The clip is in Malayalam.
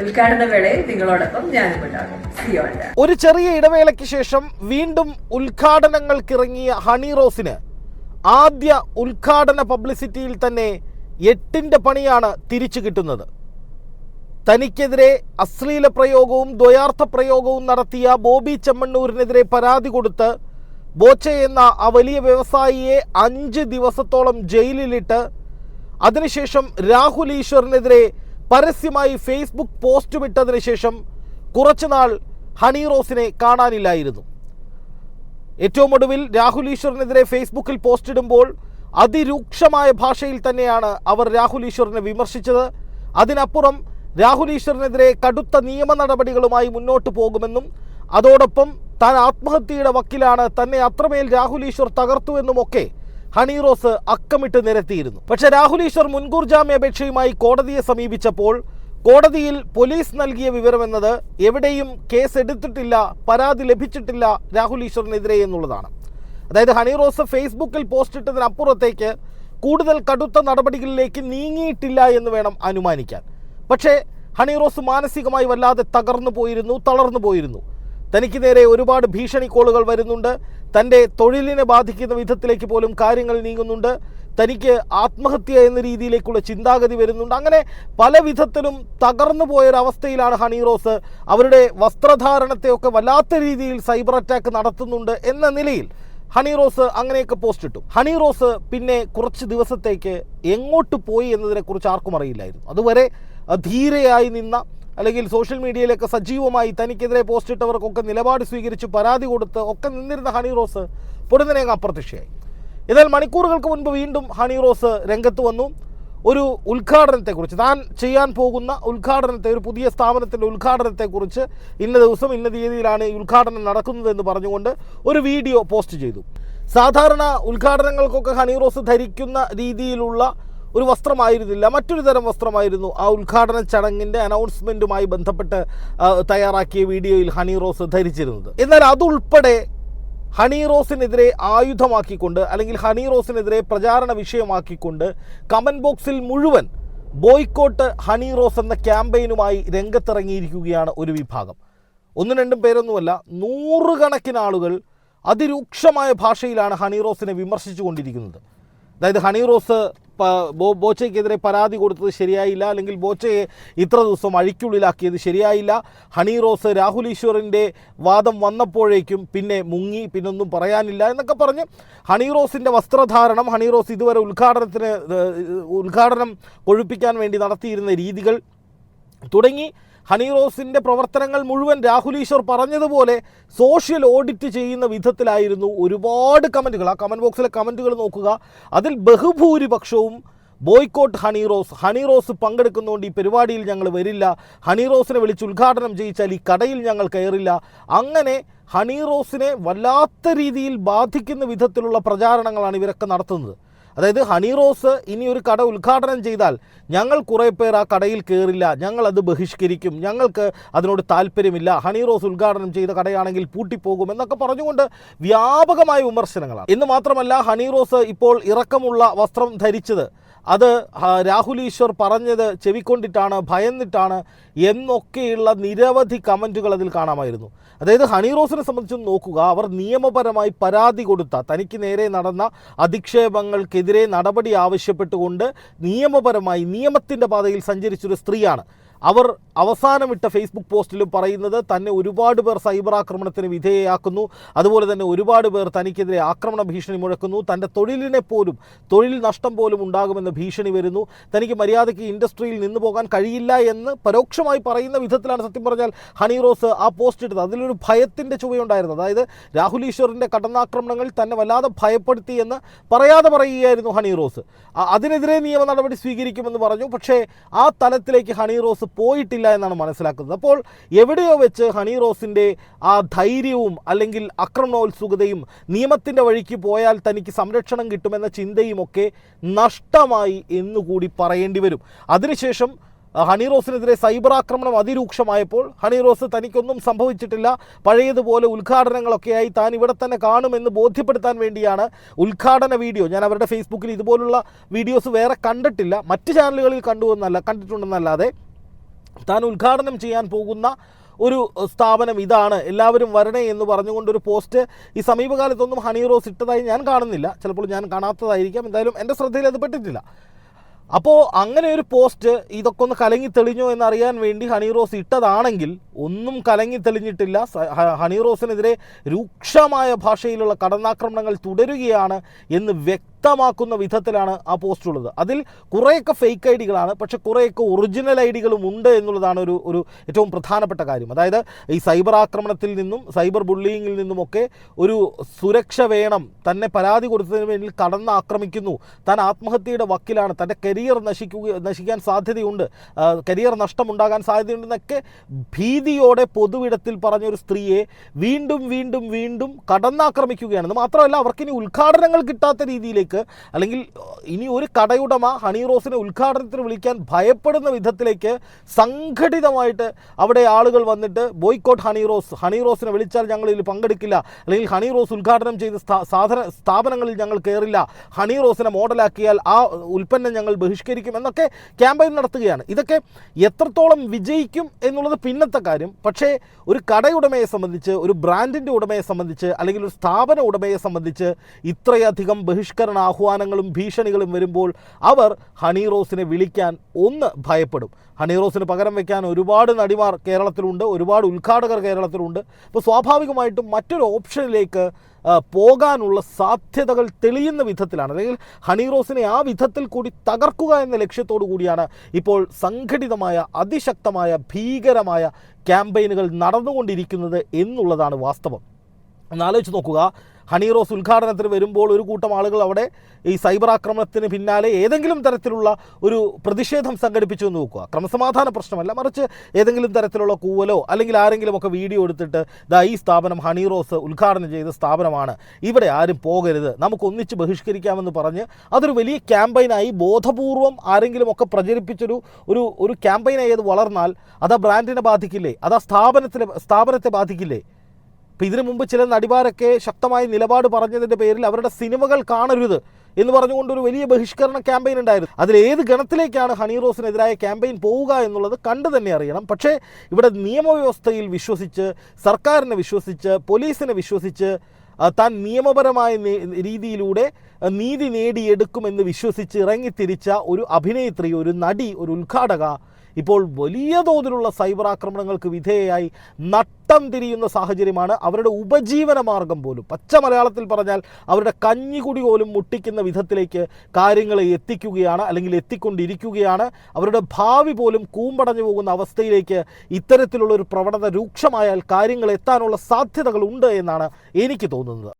ഉദ്ഘാടന വേളയിൽ നിങ്ങളോടൊപ്പം ഞാനും ഉണ്ടാകും. ഒരു ചെറിയ ഇടവേളയ്ക്ക് ശേഷം വീണ്ടും ഉദ്ഘാടനങ്ങൾക്കിറങ്ങിയ ഹണി റോസിന് ആദ്യ ഉദ്ഘാടന പബ്ലിസിറ്റിയിൽ തന്നെ എട്ടിന്റെ പണിയാണ് തിരിച്ചു കിട്ടുന്നത്. തനിക്കെതിരെ അശ്ലീല പ്രയോഗവും ദ്വയാർത്ഥ പ്രയോഗവും നടത്തിയ ബോബി ചെമ്മണ്ണൂരിനെതിരെ പരാതി കൊടുത്ത് ബോച്ച എന്ന ആ വലിയ വ്യവസായിയെ അഞ്ച് ദിവസത്തോളം ജയിലിലിട്ട് അതിനുശേഷം രാഹുൽ ഈശ്വറിനെതിരെ പരസ്യമായി ഫേസ്ബുക്ക് പോസ്റ്റ് വിട്ടതിന് ശേഷം കുറച്ചുനാൾ ഹണി റോസിനെ കാണാനില്ലായിരുന്നു. ഏറ്റവും ഒടുവിൽ രാഹുൽ ഈശ്വറിനെതിരെ ഫേസ്ബുക്കിൽ പോസ്റ്റ് ഇടുമ്പോൾ അതിരൂക്ഷമായ ഭാഷയിൽ തന്നെയാണ് അവർ രാഹുൽ ഈശ്വറിനെ വിമർശിച്ചത്. അതിനപ്പുറം രാഹുൽ ഈശ്വറിനെതിരെ കടുത്ത നിയമ നടപടികളുമായി മുന്നോട്ട് പോകുമെന്നും അതോടൊപ്പം താൻ ആത്മഹത്യയുടെ വക്കിലാണ് തന്നെ അത്രമേൽ രാഹുൽ ഈശ്വർ തകർത്തുവെന്നുമൊക്കെ ഹണി റോസ് അക്കമിട്ട് നിരത്തിയിരുന്നു. പക്ഷെ രാഹുൽ ഈശ്വർ മുൻകൂർ ജാമ്യാപേക്ഷയുമായി കോടതിയെ സമീപിച്ചപ്പോൾ കോടതിയിൽ പോലീസ് നൽകിയ വിവരമെന്നത് എവിടെയും കേസ് എടുത്തിട്ടില്ല പരാതി ലഭിച്ചിട്ടില്ല രാഹുൽ ഈശ്വറിനെതിരെ എന്നുള്ളതാണ്. അതായത് ഹണി റോസ് ഫേസ്ബുക്കിൽ പോസ്റ്റ് ഇട്ടതിനപ്പുറത്തേക്ക് കൂടുതൽ കടുത്ത നടപടികളിലേക്ക് നീങ്ങിയിട്ടില്ല എന്ന് വേണം അനുമാനിക്കാൻ. പക്ഷേ ഹണി റോസ് മാനസികമായി വല്ലാതെ തകർന്നു പോയിരുന്നു തളർന്നു പോയിരുന്നു. തനിക്ക് നേരെ ഒരുപാട് ഭീഷണി കോളുകൾ വരുന്നുണ്ട്. തന്റെ തൊഴിലിനെ ബാധിക്കുന്ന വിധത്തിലേക്ക് പോലും കാര്യങ്ങൾ നീങ്ങുന്നുണ്ട്. തനിക്ക് ആത്മഹത്യ എന്ന രീതിയിലേക്കുള്ള ചിന്താഗതി വരുന്നുണ്ട്. അങ്ങനെ പല വിധത്തിലും തകർന്നു പോയൊരവസ്ഥയിലാണ് ഹണി റോസ് അവരുടെ വസ്ത്രധാരണത്തെയൊക്കെ വല്ലാത്ത രീതിയിൽ സൈബർ അറ്റാക്ക് നടത്തുന്നുണ്ട് എന്ന നിലയിൽ ഹണി റോസ് അങ്ങനെയൊക്കെ പോസ്റ്റ് ഇട്ടു. ഹണി റോസ് പിന്നെ കുറച്ച് ദിവസത്തേക്ക് എങ്ങോട്ട് പോയി എന്നതിനെക്കുറിച്ച് ആർക്കും അറിയില്ലായിരുന്നു. അതുവരെ ധീരയായി നിന്ന അല്ലെങ്കിൽ സോഷ്യൽ മീഡിയയിലൊക്കെ സജീവമായി തനിക്കെതിരെ പോസ്റ്റ് ഇട്ടവർക്കൊക്കെ നിലപാട് സ്വീകരിച്ച് പരാതി കൊടുത്ത് ഒക്കെ നിന്നിരുന്ന ഹണി റോസ് പൊടുന്നനെ അപ്രത്യക്ഷയായി. എന്നാൽ മണിക്കൂറുകൾക്ക് മുൻപ് വീണ്ടും ഹണി റോസ് രംഗത്ത് വന്നു. ഒരു ഉദ്ഘാടനത്തെക്കുറിച്ച് താൻ ചെയ്യാൻ പോകുന്ന ഉദ്ഘാടനത്തെ ഒരു പുതിയ സ്ഥാപനത്തിന്റെ ഉദ്ഘാടനത്തെക്കുറിച്ച് ഇന്ന ദിവസം ഇന്ന തീയതിയിലാണ് ഈ ഉദ്ഘാടനം നടക്കുന്നതെന്ന് പറഞ്ഞുകൊണ്ട് ഒരു വീഡിയോ പോസ്റ്റ് ചെയ്തു. സാധാരണ ഉദ്ഘാടനങ്ങൾക്കൊക്കെ ഹണി റോസ് ധരിക്കുന്ന രീതിയിലുള്ള ഒരു വസ്ത്രമായിരുന്നില്ല മറ്റൊരു തരം വസ്ത്രമായിരുന്നു ആ ഉദ്ഘാടന ചടങ്ങിന്റെ അനൗൺസ്മെന്റുമായി ബന്ധപ്പെട്ട് തയ്യാറാക്കിയ വീഡിയോയിൽ ഹണി റോസ് ധരിച്ചിരുന്നത്. എന്നാൽ അതുൾപ്പെടെ ഹണി റോസിനെതിരെ ആയുധമാക്കിക്കൊണ്ട് അല്ലെങ്കിൽ ഹണി റോസിനെതിരെ പ്രചാരണ വിഷയമാക്കിക്കൊണ്ട് കമന്റ് ബോക്സിൽ മുഴുവൻ ബോയ്ക്കോട്ട് ഹണി റോസ് എന്ന ക്യാമ്പയിനുമായി രംഗത്തിറങ്ങിയിരിക്കുകയാണ് ഒരു വിഭാഗം. ഒന്നും രണ്ടും പേരൊന്നുമല്ല നൂറുകണക്കിന് ആളുകൾ അതിരൂക്ഷമായ ഭാഷയിലാണ് ഹണി റോസിനെ വിമർശിച്ചു അതായത് ഹണി റോസ് ബോച്ചയ്ക്കെതിരെ പരാതി കൊടുത്തത് ശരിയായില്ല. അല്ലെങ്കിൽ ബോച്ചയെ ഇത്ര ദിവസം അഴിക്കുള്ളിലാക്കിയത് ശരിയായില്ല. ഹണി റോസ് രാഹുൽ ഈശ്വറിന്റെ വാദം വന്നപ്പോഴേക്കും പിന്നെ മുങ്ങി പിന്നൊന്നും പറയാനില്ല എന്നൊക്കെ പറഞ്ഞ് ഹണി റോസിന്റെ വസ്ത്രധാരണം ഹണി റോസ് ഇതുവരെ ഉദ്ഘാടനത്തിന് ഉദ്ഘാടനം കൊഴുപ്പിക്കാൻ വേണ്ടി നടത്തിയിരുന്ന രീതികൾ തുടങ്ങി. ഹണി റോസിന്റെ പ്രവർത്തനങ്ങൾ മുഴുവൻ രാഹുൽ ഈശ്വർ പറഞ്ഞതുപോലെ സോഷ്യൽ ഓഡിറ്റ് ചെയ്യുന്ന വിധത്തിലായിരുന്നു ഒരുപാട് കമന്റുകൾ ആ കമന്റ് ബോക്സിലെ കമന്റുകൾ നോക്കുക. അതിൽ ബഹുഭൂരിപക്ഷവും ബോയ്ക്കോട്ട് ഹണി റോസ്. പങ്കെടുക്കുന്നതുകൊണ്ട് ഈ പരിപാടിയിൽ ഞങ്ങൾ വരില്ല. ഹണി റോസിനെ വിളിച്ച് ഉദ്ഘാടനം ചെയ്യിച്ചാൽ ഈ കടയിൽ ഞങ്ങൾ കയറില്ല. അങ്ങനെ ഹണി റോസിനെ വല്ലാത്ത രീതിയിൽ ബാധിക്കുന്ന വിധത്തിലുള്ള പ്രചാരണങ്ങളാണ് ഇവരൊക്കെ നടത്തുന്നത്. അതായത് ഹണി റോസ് ഇനി ഒരു കട ഉദ്ഘാടനം ചെയ്താൽ ഞങ്ങൾ കുറേ പേർ ആ കടയിൽ കയറില്ല ഞങ്ങൾ അത് ബഹിഷ്കരിക്കും ഞങ്ങൾക്ക് അതിനോട് താല്പര്യമില്ല ഹണി റോസ് ഉദ്ഘാടനം ചെയ്ത കടയാണെങ്കിൽ പൂട്ടിപ്പോകും എന്നൊക്കെ പറഞ്ഞുകൊണ്ട് വ്യാപകമായ വിമർശനങ്ങളാണ്. എന്ന് മാത്രമല്ല ഹണി റോസ് ഇപ്പോൾ ഇറക്കമുള്ള വസ്ത്രം ധരിച്ചത്. അത് രാഹുൽ ഈശ്വർ പറഞ്ഞത് ചെവിക്കൊണ്ടിട്ടാണ് ഭയന്നിട്ടാണ് എന്നൊക്കെയുള്ള നിരവധി കമന്റുകൾ അതിൽ കാണാമായിരുന്നു. അതായത് ഹണി റോസിനെ സംബന്ധിച്ച് നോക്കുക. അവർ നിയമപരമായി പരാതി കൊടുത്ത തനിക്ക് നേരെ നടന്ന അധിക്ഷേപങ്ങൾക്കെതിരെ നടപടി ആവശ്യപ്പെട്ടുകൊണ്ട് നിയമപരമായി നിയമത്തിന്റെ പാതയിൽ സഞ്ചരിച്ചൊരു സ്ത്രീയാണ്. അവർ അവസാനമിട്ട ഫേസ്ബുക്ക് പോസ്റ്റിലും പറയുന്നത് തന്നെ ഒരുപാട് പേർ സൈബർ ആക്രമണത്തിന് വിധേയയാക്കുന്നു. അതുപോലെ തന്നെ ഒരുപാട് പേർ തനിക്കെതിരെ ആക്രമണ ഭീഷണി മുഴക്കുന്നു. തന്റെ തൊഴിലിനെ പോലും തൊഴിൽ നഷ്ടം പോലും ഉണ്ടാകുമെന്ന് ഭീഷണി വരുന്നു. തനിക്ക് മര്യാദയ്ക്ക് ഇൻഡസ്ട്രിയിൽ നിന്ന് പോകാൻ കഴിയില്ല എന്ന് പരോക്ഷമായി പറയുന്ന വിധത്തിലാണ് സത്യം പറഞ്ഞാൽ ഹണി റോസ് ആ പോസ്റ്റ് ഇട്ടത്. അതിലൊരു ഭയത്തിന്റെ ചുവയുണ്ടായിരുന്നു അതായത് രാഹുൽ ഈശ്വറിന്റെ കടന്നാക്രമണങ്ങൾ തന്നെ വല്ലാതെ ഭയപ്പെടുത്തി എന്ന് പറയാതെ പറയുകയായിരുന്നു ഹണി റോസ്. അതിനെതിരെ നിയമ നടപടി സ്വീകരിക്കുമെന്ന് പറഞ്ഞു. പക്ഷേ ആ തലത്തിലേക്ക് ഹണി റോസ് പോയിട്ടില്ല എന്നാണ് മനസ്സിലാക്കുന്നത്. അപ്പോൾ എവിടെയോ വെച്ച് ഹണി റോസിന്റെ ആ ധൈര്യവും അല്ലെങ്കിൽ ആക്രമണോത്സുകതയും നിയമത്തിന്റെ വഴിക്ക് പോയാൽ തനിക്ക് സംരക്ഷണം കിട്ടുമെന്ന ചിന്തയും ഒക്കെ നഷ്ടമായി എന്നുകൂടി പറയേണ്ടി വരും. അതിനുശേഷം ഹണി റോസിനെതിരെ സൈബർ ആക്രമണം അതിരൂക്ഷമായപ്പോൾ ഹണി റോസ് തനിക്കൊന്നും സംഭവിച്ചിട്ടില്ല. പഴയതുപോലെ ഉദ്ഘാടനങ്ങളൊക്കെയായി താൻ ഇവിടെ തന്നെ കാണുമെന്ന് ബോധ്യപ്പെടുത്താൻ വേണ്ടിയാണ് ഉദ്ഘാടന വീഡിയോ. ഞാൻ അവരുടെ ഫേസ്ബുക്കിൽ ഇതുപോലുള്ള വീഡിയോസ് വേറെ കണ്ടിട്ടില്ല. മറ്റ് ചാനലുകളിൽ കണ്ടുവെന്നല്ല കണ്ടിട്ടുണ്ടെന്നല്ലാതെ താൻ ഉദ്ഘാടനം ചെയ്യാൻ പോകുന്ന ഒരു സ്ഥാപനം ഇതാണ്. എല്ലാവരും വരണേ എന്ന് പറഞ്ഞുകൊണ്ടൊരു പോസ്റ്റ് ഈ സമീപകാലത്തൊന്നും ഹണി റോസ് ഇട്ടതായി ഞാൻ കാണുന്നില്ല. ചിലപ്പോൾ ഞാൻ കാണാത്തതായിരിക്കാം. എന്തായാലും എന്റെ ശ്രദ്ധയിൽ അത് പെട്ടിട്ടില്ല. അപ്പോൾ അങ്ങനെ ഒരു പോസ്റ്റ് ഇതൊക്കെ ഒന്ന് കലങ്ങി തെളിഞ്ഞോ എന്നറിയാൻ വേണ്ടി ഹണി റോസ് ഇട്ടതാണെങ്കിൽ ഒന്നും കലങ്ങി തെളിഞ്ഞിട്ടില്ല. ഹണി റോസിനെതിരെ രൂക്ഷമായ ഭാഷയിലുള്ള കടന്നാക്രമണങ്ങൾ തുടരുകയാണ് എന്ന് വ്യക്തമാക്കുന്ന വിധത്തിലാണ് ആ പോസ്റ്റ് ഉള്ളത്. അതിൽ കുറേയൊക്കെ ഫേക്ക് ഐ ഡികളാണ് പക്ഷെ കുറേയൊക്കെ ഒറിജിനൽ ഐ ഡികളും ഉണ്ട് എന്നുള്ളതാണ് ഒരു ഒരു ഏറ്റവും പ്രധാനപ്പെട്ട കാര്യം. അതായത് ഈ സൈബർ ആക്രമണത്തിൽ നിന്നും സൈബർ ബുള്ളിങ്ങിൽ നിന്നുമൊക്കെ ഒരു സുരക്ഷ വേണം തന്നെ പരാതി കൊടുത്തതിന് വേണ്ടി കടന്ന് ആക്രമിക്കുന്നു. താൻ ആത്മഹത്യയുടെ വക്കിലാണ് തന്റെ കരിയർ നശിക്കുക നശിക്കാൻ സാധ്യതയുണ്ട്. കരിയർ നഷ്ടമുണ്ടാകാൻ സാധ്യതയുണ്ടെന്നൊക്കെ ഭീതിയോടെ പൊതുവിടത്തിൽ പറഞ്ഞൊരു സ്ത്രീയെ വീണ്ടും വീണ്ടും വീണ്ടും കടന്നാക്രമിക്കുകയാണ്. മാത്രമല്ല അവർക്കിനി ഉദ്ഘാടനങ്ങൾ കിട്ടാത്ത രീതിയിലേക്ക് അല്ലെങ്കിൽ ഇനി ഒരു കടയുടമ ഹണി റോസിനെ ഉദ്ഘാടനത്തിന് വിളിക്കാൻ ഭയപ്പെടുന്ന വിധത്തിലേക്ക് സംഘടിതമായിട്ട് അവിടെ ആളുകൾ വന്നിട്ട് ബോയ്ക്കോട്ട് ഹണി റോസ് ഹണി റോസിനെ വിളിച്ചാൽ ഞങ്ങൾ ഇതിൽ പങ്കെടുക്കില്ല. അല്ലെങ്കിൽ ഹണി റോസ് ഉദ്ഘാടനം ചെയ്ത സാധന സ്ഥാപനങ്ങളിൽ ഞങ്ങൾ കയറില്ല ഹണി റോസിനെ മോഡലാക്കിയാൽ ആ ഉൽപ്പന്നം ഞങ്ങൾ ബഹിഷ്കരിക്കും എന്നൊക്കെ ക്യാമ്പയിൻ നടത്തുകയാണ്. ഇതൊക്കെ എത്രത്തോളം വിജയിക്കും എന്നുള്ളത് പിന്നത്തെ കാര്യം. പക്ഷേ ഒരു കടയുടമയെ സംബന്ധിച്ച് ഒരു ബ്രാൻഡിന്റെ ഉടമയെ സംബന്ധിച്ച് അല്ലെങ്കിൽ ഒരു സ്ഥാപന ഉടമയെ സംബന്ധിച്ച് ഇത്രയധികം ബഹിഷ്കരണ ആഹ്വാനങ്ങളും ഭീഷണികളും വരുമ്പോൾ അവർ ഹണി റോസിനെ വിളിക്കാൻ ഒന്ന് ഭയപ്പെടും. ഹണി റോസിന് പകരം വയ്ക്കാൻ ഒരുപാട് നടിമാർ കേരളത്തിലുണ്ട് ഒരുപാട് ഉദ്ഘാടകർ കേരളത്തിലുണ്ട്. അപ്പോൾ സ്വാഭാവികമായിട്ടും മറ്റൊരു ഓപ്ഷനിലേക്ക് പോകാനുള്ള സാധ്യതകൾ തെളിയുന്ന വിധത്തിലാണ്. അല്ലെങ്കിൽ ഹണി റോസിനെ ആ വിധത്തിൽ കൂടി തകർക്കുക എന്ന ലക്ഷ്യത്തോടു കൂടിയാണ് ഇപ്പോൾ സംഘടിതമായ അതിശക്തമായ ഭീകരമായ ക്യാമ്പയിനുകൾ നടന്നുകൊണ്ടിരിക്കുന്നത് എന്നുള്ളതാണ് വാസ്തവം. ഒന്നാലോചിച്ച് നോക്കുക. ഹണി റോസ് ഉദ്ഘാടനത്തിന് വരുമ്പോൾ ഒരു കൂട്ടം ആളുകൾ അവിടെ ഈ സൈബർ ആക്രമണത്തിന് പിന്നാലെ ഏതെങ്കിലും തരത്തിലുള്ള ഒരു പ്രതിഷേധം സംഘടിപ്പിച്ചു എന്ന് നോക്കുക. ക്രമസമാധാന പ്രശ്നമല്ല. മറിച്ച് ഏതെങ്കിലും തരത്തിലുള്ള കൂവലോ അല്ലെങ്കിൽ ആരെങ്കിലും ഒക്കെ വീഡിയോ എടുത്തിട്ട് ദാ ഈ സ്ഥാപനം ഹണി റോസ് ഉദ്ഘാടനം ചെയ്ത സ്ഥാപനമാണ്. ഇവിടെ ആരും പോകരുത്. നമുക്കൊന്നിച്ച് ബഹിഷ്കരിക്കാമെന്ന് പറഞ്ഞ് അതൊരു വലിയ ക്യാമ്പയിനായി ബോധപൂർവം ആരെങ്കിലും ഒക്കെ പ്രചരിപ്പിച്ചൊരു ഒരു ഒരു ക്യാമ്പയിനായി അത് വളർന്നാൽ അത് ബ്രാൻഡിനെ ബാധിക്കില്ലേ? അത് സ്ഥാപനത്തിനെ സ്ഥാപനത്തെ ബാധിക്കില്ലേ? ഇപ്പം ഇതിനു മുമ്പ് ചില നടിമാരൊക്കെ ശക്തമായ നിലപാട് പറഞ്ഞതിന്റെ പേരിൽ അവരുടെ സിനിമകൾ കാണരുത് എന്ന് പറഞ്ഞുകൊണ്ട് ഒരു വലിയ ബഹിഷ്കരണ ക്യാമ്പയിൻ ഉണ്ടായിരുന്നു. അതിൽ ഏത് ഗണത്തിലേക്കാണ് ഹണി റോസിനെതിരായ ക്യാമ്പയിൻ പോവുക എന്നുള്ളത് കണ്ടു തന്നെ അറിയണം. പക്ഷേ ഇവിടെ നിയമവ്യവസ്ഥയിൽ വിശ്വസിച്ച് സർക്കാരിനെ വിശ്വസിച്ച് പോലീസിനെ വിശ്വസിച്ച് താൻ നിയമപരമായ രീതിയിലൂടെ നീതി നേടിയെടുക്കുമെന്ന് വിശ്വസിച്ച് ഇറങ്ങിത്തിരിച്ച ഒരു അഭിനേത്രി ഒരു നടി ഒരു ഉദ്ഘാടക ഇപ്പോൾ വലിയ തോതിലുള്ള സൈബർ ആക്രമണങ്ങൾക്ക് വിധേയയായി നട്ടം തിരിയുന്ന സാഹചര്യമാണ് അവരുടെ ഉപജീവന മാർഗം പോലും. പച്ച മലയാളത്തിൽ പറഞ്ഞാൽ അവരുടെ കഞ്ഞികുടി പോലും മുട്ടിക്കുന്ന വിധത്തിലേക്ക് കാര്യങ്ങളെ എത്തിക്കുകയാണ് അല്ലെങ്കിൽ എത്തിക്കൊണ്ടിരിക്കുകയാണ്. അവരുടെ ഭാവി പോലും കൂമ്പടഞ്ഞു പോകുന്ന അവസ്ഥയിലേക്ക് ഇത്തരത്തിലുള്ള ഒരു പ്രവണത രൂക്ഷമായാൽ കാര്യങ്ങൾ എത്താനുള്ള സാധ്യതകളുണ്ട് എന്നാണ് എനിക്ക് തോന്നുന്നത്.